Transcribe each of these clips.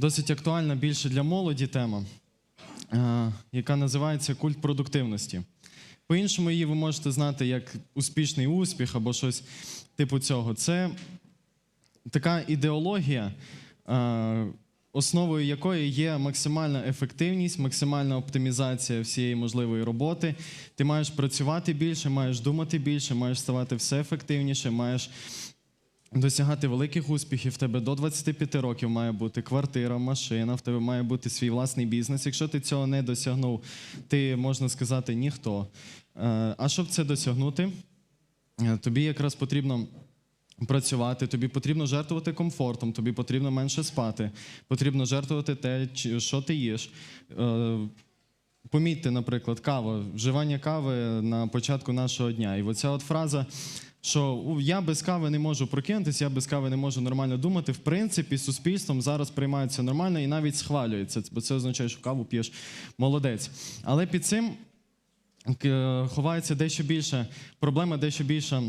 досить актуальна більше для молоді тема, е, яка називається культ продуктивності. По-іншому її ви можете знати як успішний успіх або щось типу цього. Це така ідеологія, е, основою якої є максимальна ефективність, максимальна оптимізація всієї можливої роботи. Ти маєш працювати більше, маєш думати більше, маєш ставати все ефективніше, маєш досягати великих успіхів. В тебе до 25 років має бути квартира, машина, в тебе має бути свій власний бізнес. Якщо ти цього не досягнув, ти можна сказати ніхто. Е, А щоб це досягнути, е, тобі якраз потрібно. Працювати, тобі потрібно жертвувати комфортом, тобі потрібно менше спати, потрібно жертвувати те, що ти їш. Е, Помітьте, наприклад, кава, вживання кави на початку нашого дня. І оця от фраза, що я без кави не можу прокинутися, я без кави не можу нормально думати. В принципі, суспільством зараз приймається нормально і навіть схвалюється, бо це означає, що каву п'єш молодець. Але під цим ховається дещо більше проблема, дещо більша.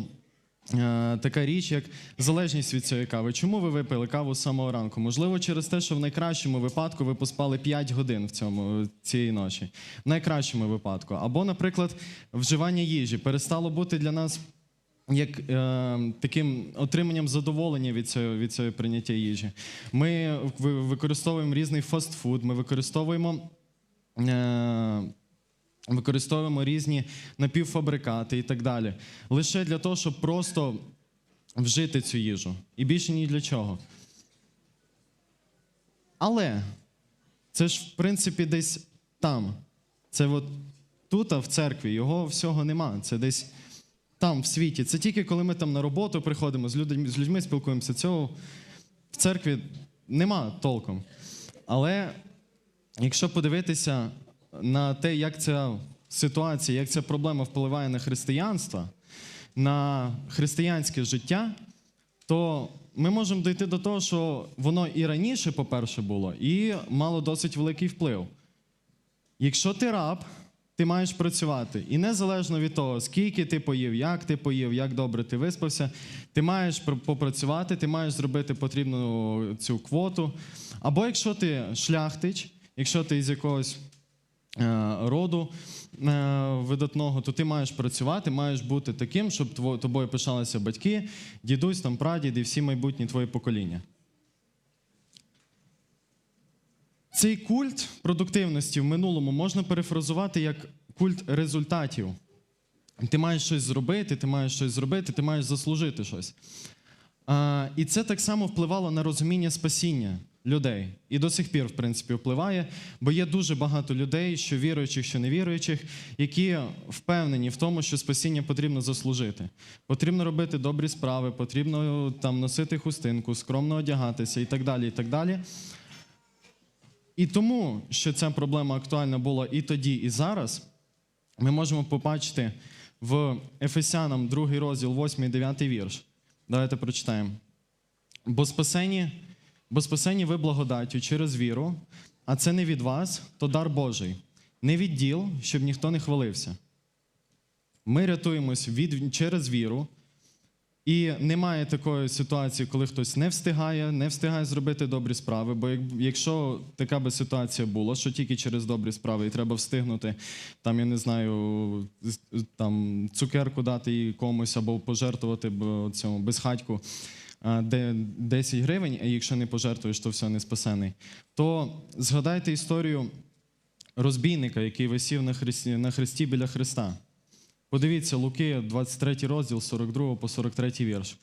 Е, Така річ, як залежність від цієї кави. Чому ви випили каву з самого ранку? Можливо, через те, що в найкращому випадку ви поспали 5 годин в цьому цієї ночі. В найкращому випадку. Або, наприклад, вживання їжі перестало бути для нас як е, таким отриманням задоволення від цього, від цього прийняття їжі. Ми використовуємо різний фастфуд, ми використовуємо. Е, Використовуємо різні напівфабрикати і так далі. Лише для того, щоб просто вжити цю їжу. І більше ні для чого. Але це ж, в принципі, десь там. Це от тут, а в церкві, його всього нема. Це десь там, в світі. Це тільки коли ми там на роботу приходимо, з людьми, з людьми спілкуємося. Цього в церкві нема толком. Але якщо подивитися на те, як ця ситуація, як ця проблема впливає на християнство, на християнське життя, то ми можемо дійти до того, що воно і раніше, по-перше, було, і мало досить великий вплив. Якщо ти раб, ти маєш працювати. І незалежно від того, скільки ти поїв, як ти поїв, як добре ти виспався, ти маєш попрацювати, ти маєш зробити потрібну цю квоту. Або якщо ти шляхтич, якщо ти з якогось роду е, видатного, то ти маєш працювати, маєш бути таким, щоб тобою пишалися батьки, дідусь, там, прадід і всі майбутні твої покоління. Цей культ продуктивності в минулому можна перефразувати як культ результатів. Ти маєш щось зробити, ти маєш щось зробити, ти маєш заслужити щось. І це так само впливало на розуміння спасіння людей. І до сих пір, в принципі, впливає, бо є дуже багато людей, що віруючих, що невіруючих, які впевнені в тому, що спасіння потрібно заслужити. Потрібно робити добрі справи, потрібно там носити хустинку, скромно одягатися і так далі. І так далі. І тому, що ця проблема актуальна була і тоді, і зараз, ми можемо побачити в Ефесянам 2 розділ, 8 і 9 вірш. Давайте прочитаємо. Бо спасені, бо спасені ви благодаттю через віру, а це не від вас, то дар Божий, не від діл, щоб ніхто не хвалився. Ми рятуємось від, через віру, і немає такої ситуації, коли хтось не встигає, не встигає зробити добрі справи. Бо якщо така би ситуація була, що тільки через добрі справи і треба встигнути, там я не знаю, там цукерку дати комусь або пожертвувати цьому безхатьку. Де 10 гривень, а якщо не пожертвуєш, то все не спасений. То згадайте історію розбійника, який висів на хресті, на хресті біля Христа. Подивіться, Луки, 23 розділ, 42 по 43 вірш.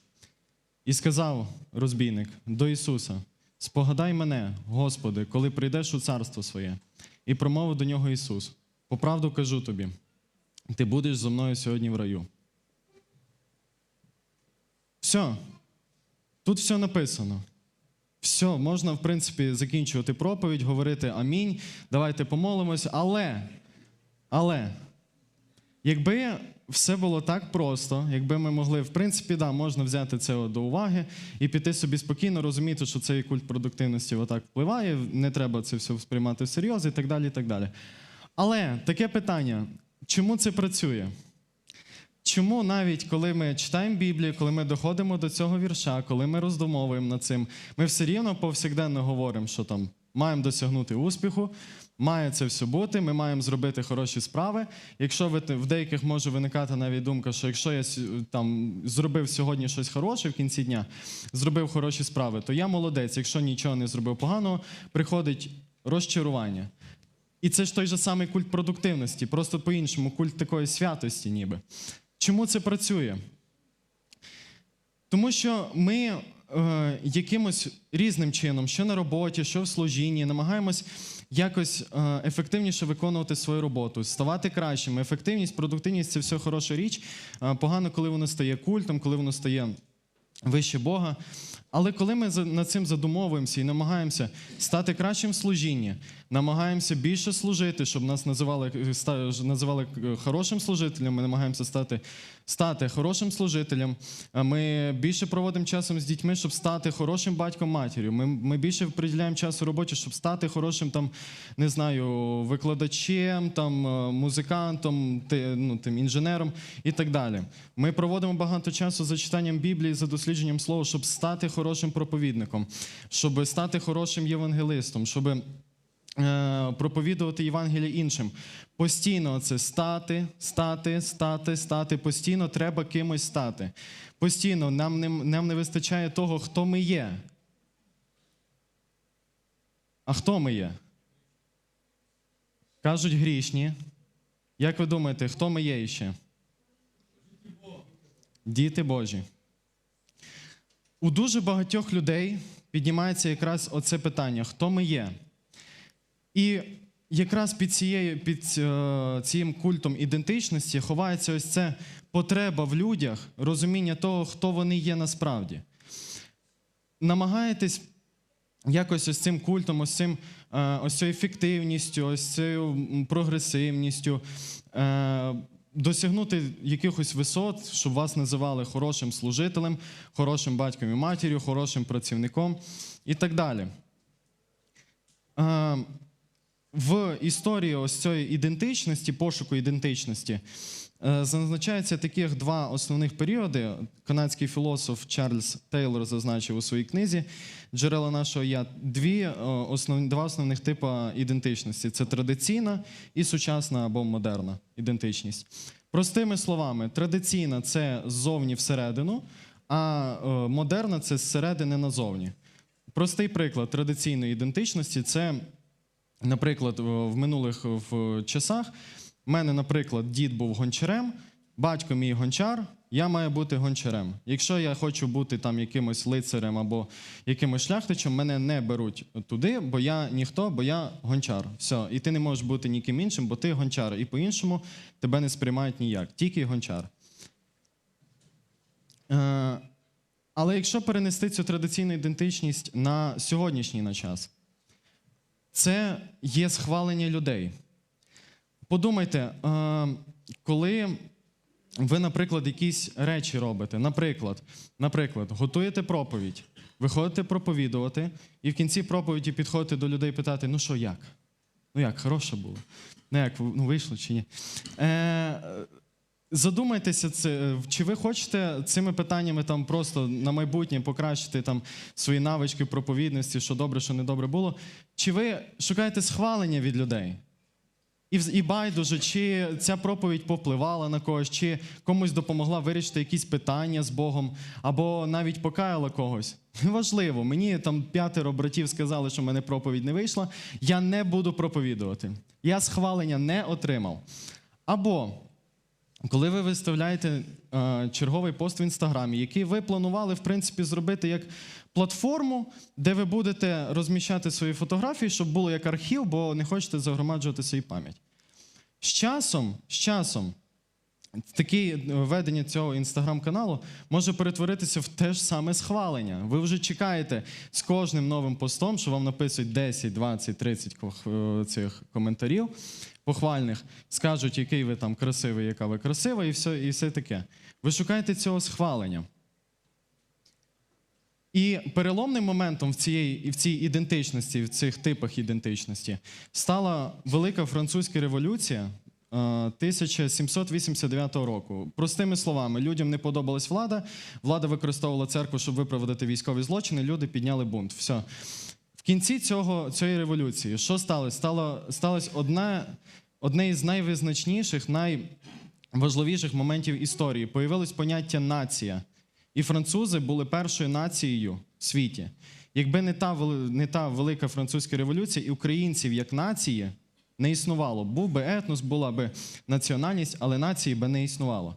І сказав розбійник до Ісуса: Спогадай мене, Господи, коли прийдеш у царство своє. І промовив до нього Ісус: По правду кажу тобі, ти будеш зо мною сьогодні в раю. Все. Тут все написано. Все, можна, в принципі, закінчувати проповідь, говорити амінь, давайте помолимось, але, але. Якби все було так просто, якби ми могли, в принципі, да, можна взяти це до уваги і піти собі спокійно, розуміти, що цей культ продуктивності отак впливає, не треба це все сприймати всерйоз і так далі. і так далі. Але таке питання: чому це працює? Чому навіть коли ми читаємо Біблію, коли ми доходимо до цього вірша, коли ми роздумовуємо над цим, ми все рівно повсякденно говоримо, що там маємо досягнути успіху, має це все бути, ми маємо зробити хороші справи. Якщо ви в деяких може виникати навіть думка, що якщо я там зробив сьогодні щось хороше в кінці дня, зробив хороші справи, то я молодець. Якщо нічого не зробив поганого, приходить розчарування. І це ж той же самий культ продуктивності, просто по-іншому, культ такої святості, ніби. Чому це працює? Тому що ми е, якимось різним чином, що на роботі, що в служінні, намагаємось якось е, ефективніше виконувати свою роботу, ставати кращими. Ефективність, продуктивність це все хороша річ. Е, погано, коли воно стає культом, коли воно стає вище Бога. Але коли ми над цим задумовуємося і намагаємося стати кращим в служінні, намагаємося більше служити, щоб нас називали, е, називали е, хорошим служителем, ми намагаємося стати, стати хорошим служителем. Ми більше проводимо часом з дітьми, щоб стати хорошим батьком матір'ю. Ми, ми більше приділяємо часу роботі, щоб стати хорошим там, не знаю, викладачем, там, е, музикантом, ти- ну, тим, інженером і так далі. Ми проводимо багато часу за читанням Біблії, за дослідженням слова, щоб стати хорошим проповідником, щоб стати хорошим євангелистом, щоб проповідувати Євангеліє іншим. Постійно це стати, стати, стати, стати. Постійно треба кимось стати. Постійно нам не, нам не вистачає того, хто ми є. А хто ми є? Кажуть грішні. Як ви думаєте, хто ми є іще? Діти Божі. У дуже багатьох людей піднімається якраз оце питання: хто ми є? І якраз під, цією, під е, цим культом ідентичності ховається ось це потреба в людях, розуміння того, хто вони є насправді. Намагаєтесь якось ось цим культом, ось цим е, ось цією ефективністю, ось цією прогресивністю. е, Досягнути якихось висот, щоб вас називали хорошим служителем, хорошим батьком і матір'ю, хорошим працівником і так далі. В історії ось цієї ідентичності, пошуку ідентичності, е, зазначається таких два основних періоди. Канадський філософ Чарльз Тейлор зазначив у своїй книзі Джерела нашого я дві е, основні два основних типи ідентичності: це традиційна і сучасна або модерна ідентичність. Простими словами, традиційна це ззовні всередину, а е, модерна це зсередини назовні. Простий приклад традиційної ідентичності це, наприклад, в минулих в часах. в мене, наприклад, дід був гончарем, батько мій гончар, я маю бути гончарем. Якщо я хочу бути там якимось лицарем або якимось шляхтичем, мене не беруть туди, бо я ніхто, бо я гончар. Все, і ти не можеш бути ніким іншим, бо ти гончар. І по-іншому тебе не сприймають ніяк, тільки гончар. Е, але якщо перенести цю традиційну ідентичність на сьогоднішній на час, це є схвалення людей. Подумайте, е, коли ви, наприклад, якісь речі робите, наприклад, наприклад, готуєте проповідь, виходите проповідувати, і в кінці проповіді підходите до людей питати: ну що, як? Ну як, хороше було? Ну як, ну вийшло чи ні? Е, Задумайтеся, це, чи ви хочете цими питаннями там просто на майбутнє покращити там свої навички проповідності, що добре, що недобре було. Чи ви шукаєте схвалення від людей? І, і байдуже, чи ця проповідь повпливала на когось, чи комусь допомогла вирішити якісь питання з Богом, або навіть покаяла когось. Неважливо, мені там п'ятеро братів сказали, що в мене проповідь не вийшла. Я не буду проповідувати. Я схвалення не отримав. Або коли ви виставляєте е, черговий пост в інстаграмі, який ви планували в принципі зробити як платформу, де ви будете розміщати свої фотографії, щоб було як архів, бо не хочете загромаджувати свою пам'ять. З часом, з часом, таке ведення цього інстаграм-каналу може перетворитися в те ж саме схвалення. Ви вже чекаєте з кожним новим постом, що вам написують 10, 20, 30 е, цих коментарів похвальних, скажуть, який ви там красивий, яка ви красива, і все, і все таке. Ви шукаєте цього схвалення. І переломним моментом в, і в цій ідентичності, в цих типах ідентичності, стала велика французька революція е, 1789 року. Простими словами, людям не подобалась влада. Влада використовувала церкву, щоб виправдати військові злочини. Люди підняли бунт. Все. Кінці цього, цієї революції, що сталося? Стало, сталося одне, одне із найвизначніших, найважливіших моментів історії. Появилось поняття нація. І французи були першою нацією в світі. Якби не та, не та велика французька революція, і українців як нації не існувало. Був би етнос, була би національність, але нації би не існувало.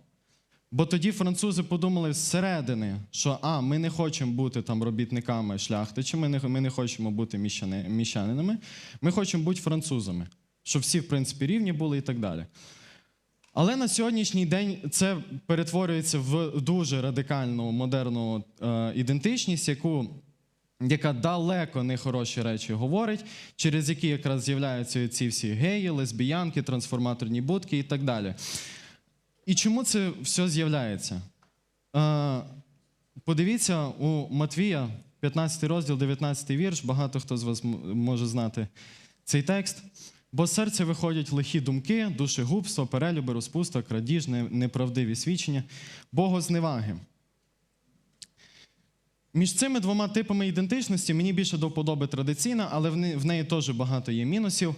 Бо тоді французи подумали зсередини, що а, ми не хочемо бути там робітниками шляхти, чи ми не, ми не хочемо бути міщани, міщанинами, ми хочемо бути французами, щоб всі, в принципі, рівні були і так далі. Але на сьогоднішній день це перетворюється в дуже радикальну модерну е, ідентичність, яку, яка далеко не хороші речі говорить, через які якраз з'являються ці всі геї, лесбіянки, трансформаторні будки і так далі. І чому це все з'являється? Е, подивіться у Матвія, 15 розділ, 19 вірш. Багато хто з вас може знати цей текст. Бо з серця виходять лихі думки, душегубство, перелюби, розпуста, крадіж, неправдиві свідчення, богозневаги. Між цими двома типами ідентичності мені більше до вподоби традиційна, але в неї теж багато є мінусів.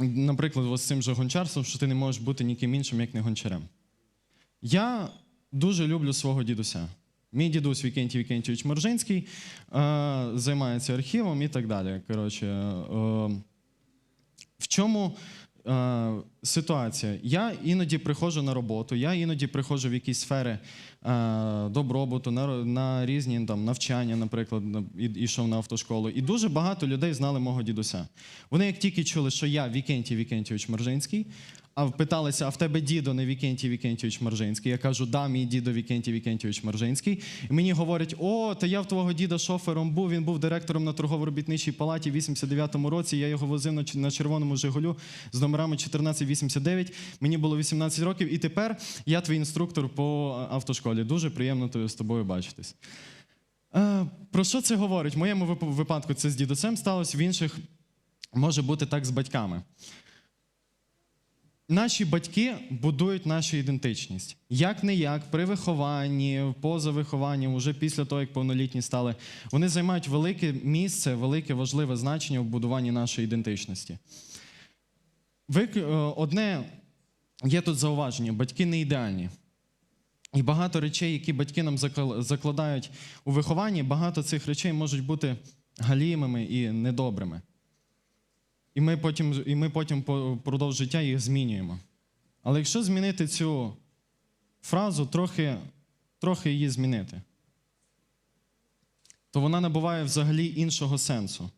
Наприклад, з цим же гончарством, що ти не можеш бути ніким іншим, як не гончарем. Я дуже люблю свого дідуся. Мій дідусь Вікентій Вікентійович Моржинський е, займається архівом і так далі. Коротше, е, в чому е, ситуація? Я іноді приходжу на роботу, я іноді приходжу в якісь сфери е, добробуту, на, на різні там, навчання, наприклад, на- і, ішов на автошколу. І дуже багато людей знали мого дідуся. Вони як тільки чули, що я Вікентій Вікентійович Моржинський, а питалися, а в тебе дідо не Вікентій Вікентійович Маржинський. Я кажу, да, мій дідо Вікентій Вікентійович Маржинський. І мені говорять: о, та я в твого діда шофером був. Він був директором на торгово-робітничій палаті в 89-му році. Я його возив на, червоному Жигулю з номерами 1489. Мені було 18 років, і тепер я твій інструктор по е, автошколі. Дуже приємно з тобою бачитись. Е, про що це говорить? В моєму випадку це з дідусем сталося, в інших може бути так з батьками. Наші батьки будують нашу ідентичність. Як не як, при вихованні, поза вихованням, уже після того, як повнолітні стали, вони займають велике місце, велике важливе значення в будуванні нашої ідентичності. Е, одне є тут зауваження: батьки не ідеальні. І багато речей, які батьки нам закладають у вихованні, багато цих речей можуть бути галімими і недобрими. І ми потім, і ми потім по- впродовж життя їх змінюємо. Але якщо змінити цю фразу, трохи, трохи її змінити, то вона набуває взагалі іншого сенсу.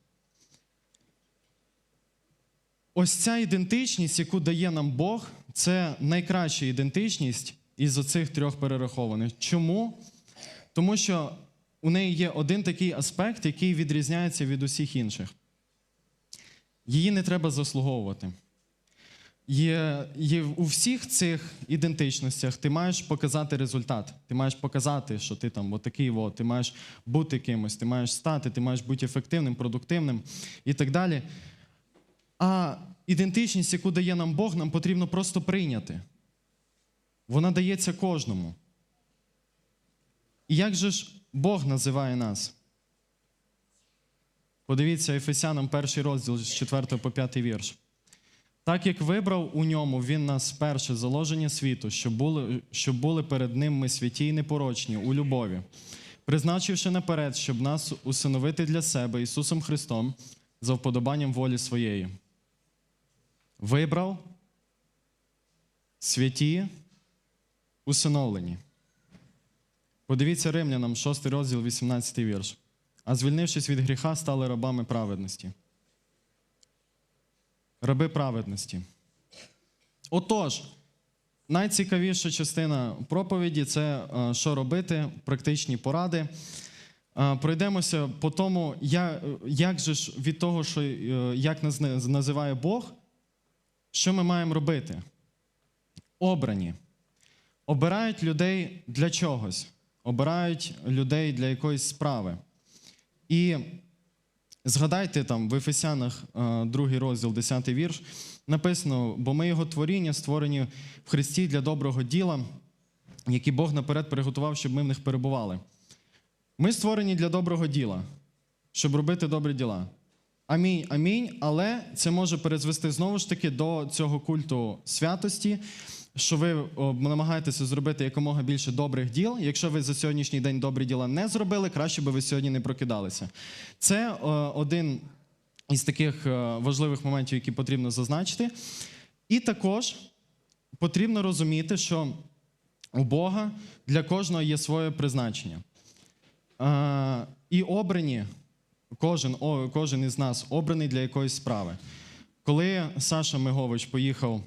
Ось ця ідентичність, яку дає нам Бог, це найкраща ідентичність із оцих трьох перерахованих. Чому? Тому що у неї є один такий аспект, який відрізняється від усіх інших. Її не треба заслуговувати. Є, є у всіх цих ідентичностях ти маєш показати результат. Ти маєш показати, що ти там отакий, от, ти маєш бути кимось, ти маєш стати, ти маєш бути ефективним, продуктивним і так далі. А ідентичність, яку дає нам Бог, нам потрібно просто прийняти. Вона дається кожному. І як же ж Бог називає нас? Подивіться Ефесянам перший розділ з 4 по 5 вірш. Так як вибрав у ньому він нас перше заложення світу, щоб були, щоб були перед ним ми святі й непорочні у любові, призначивши наперед, щоб нас усиновити для себе Ісусом Христом за вподобанням волі своєї. Вибрав святі, усиновлені. Подивіться римлянам, 6 розділ, 18 вірш. А звільнившись від гріха, стали рабами праведності. Раби праведності. Отож, найцікавіша частина проповіді це е, що робити, практичні поради. Е, Пройдемося по тому, як же ж від того, що, е, як нас називає Бог, що ми маємо робити? Обрані. Обирають людей для чогось, обирають людей для якоїсь справи. І Згадайте там в Ефесянах, е, другий розділ, 10 вірш, написано: бо ми його творіння створені в Христі для доброго діла, які Бог наперед приготував, щоб ми в них перебували. Ми створені для доброго діла, щоб робити добрі діла. Амінь, амінь. Але це може перезвести знову ж таки до цього культу святості, що ви намагаєтеся зробити якомога більше добрих діл. Якщо ви за сьогоднішній день добрі діла не зробили, краще би ви сьогодні не прокидалися. Це один із таких е, важливих моментів, які потрібно зазначити. І також потрібно розуміти, що у Бога для кожного є своє призначення. Е, і обрані, кожен, кожен із нас обраний для якоїсь справи. Коли Саша Мигович поїхав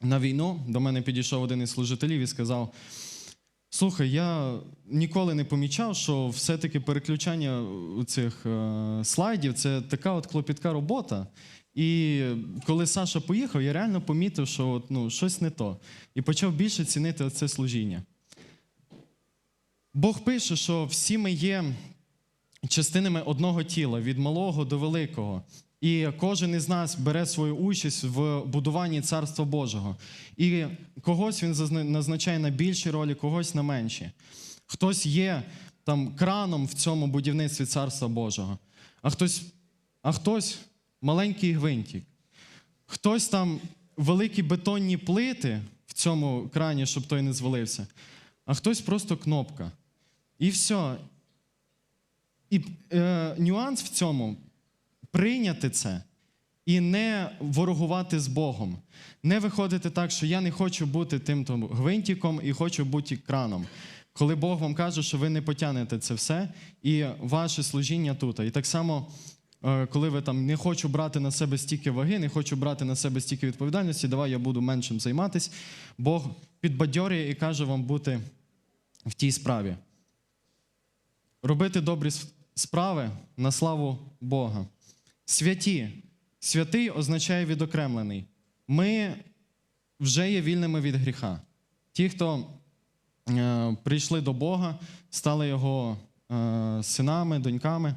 на війну, до мене підійшов один із служителів і сказав: Слухай, я ніколи не помічав, що все-таки переключання цих е, слайдів це така от клопітка робота. І коли Саша поїхав, я реально помітив, що от, ну, щось не то. І почав більше цінити це служіння. Бог пише, що всі ми є частинами одного тіла, від малого до великого. І кожен із нас бере свою участь в будуванні Царства Божого. І когось він назначає на більші ролі, когось на менші. Хтось є там краном в цьому будівництві Царства Божого, а хтось, а хтось маленький гвинтик. Хтось там великі бетонні плити в цьому крані, щоб той не звалився, а хтось просто кнопка. І все. І е, нюанс в цьому прийняти це і не ворогувати з Богом. Не виходити так, що я не хочу бути тим там гвинтиком і хочу бути краном. Коли Бог вам каже, що ви не потягнете це все, і ваше служіння тут. І так само, е, коли ви там не хочу брати на себе стільки ваги, не хочу брати на себе стільки відповідальності, давай я буду меншим займатись, Бог підбадьорює і каже вам бути в тій справі. Робити добрі справи на славу Бога. Святі. Святий означає відокремлений. Ми вже є вільними від гріха. Ті, хто е, прийшли до Бога, стали Його е, синами, доньками,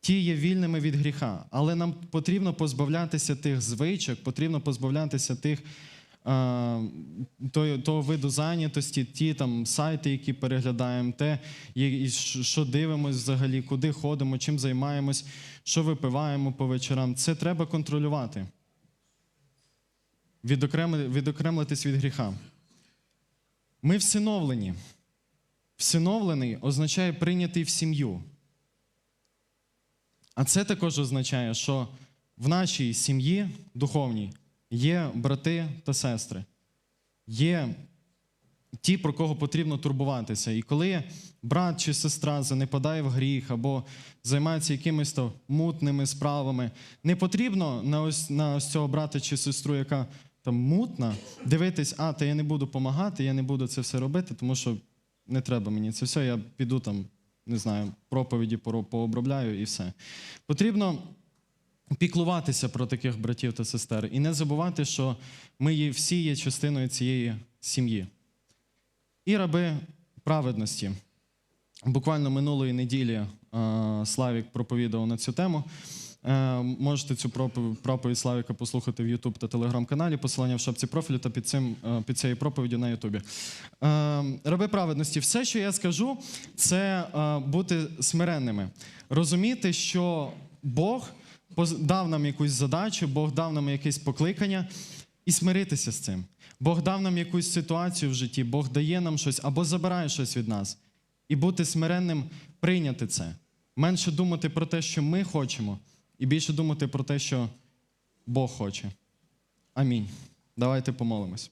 ті є вільними від гріха. Але нам потрібно позбавлятися тих звичок, потрібно позбавлятися тих того, того виду зайнятості, ті там сайти, які переглядаємо, те, і- що дивимося взагалі, куди ходимо, чим займаємось, що випиваємо по вечорам. Це треба контролювати. Відокремли- Відокремлитись від гріха. Ми всиновлені. Всиновлений означає прийнятий в сім'ю. А це також означає, що в нашій сім'ї духовній є брати та сестри, є ті, про кого потрібно турбуватися. І коли брат чи сестра занепадає в гріх або займається якимись то мутними справами, не потрібно на ось, на ось цього брата чи сестру, яка там мутна, дивитись, а, та я не буду допомагати, я не буду це все робити, тому що не треба мені це все, я піду там, не знаю, проповіді пообробляю і все. Потрібно піклуватися про таких братів та сестер і не забувати, що ми всі є частиною цієї сім'ї. І раби праведності. Буквально минулої неділі е, Славік проповідав на цю тему. Е, можете цю проповідь Славіка послухати в YouTube та телеграм-каналі, посилання в шапці профілю та під, цим, е, під цією проповіддю на Ютубі. Раби праведності, все, що я скажу, це бути смиренними. Розуміти, що Бог дав нам якусь задачу, Бог дав нам якесь покликання, і смиритися з цим. Бог дав нам якусь ситуацію в житті, Бог дає нам щось або забирає щось від нас. І бути смиренним, прийняти це. Менше думати про те, що ми хочемо, і більше думати про те, що Бог хоче. Амінь. Давайте помолимось.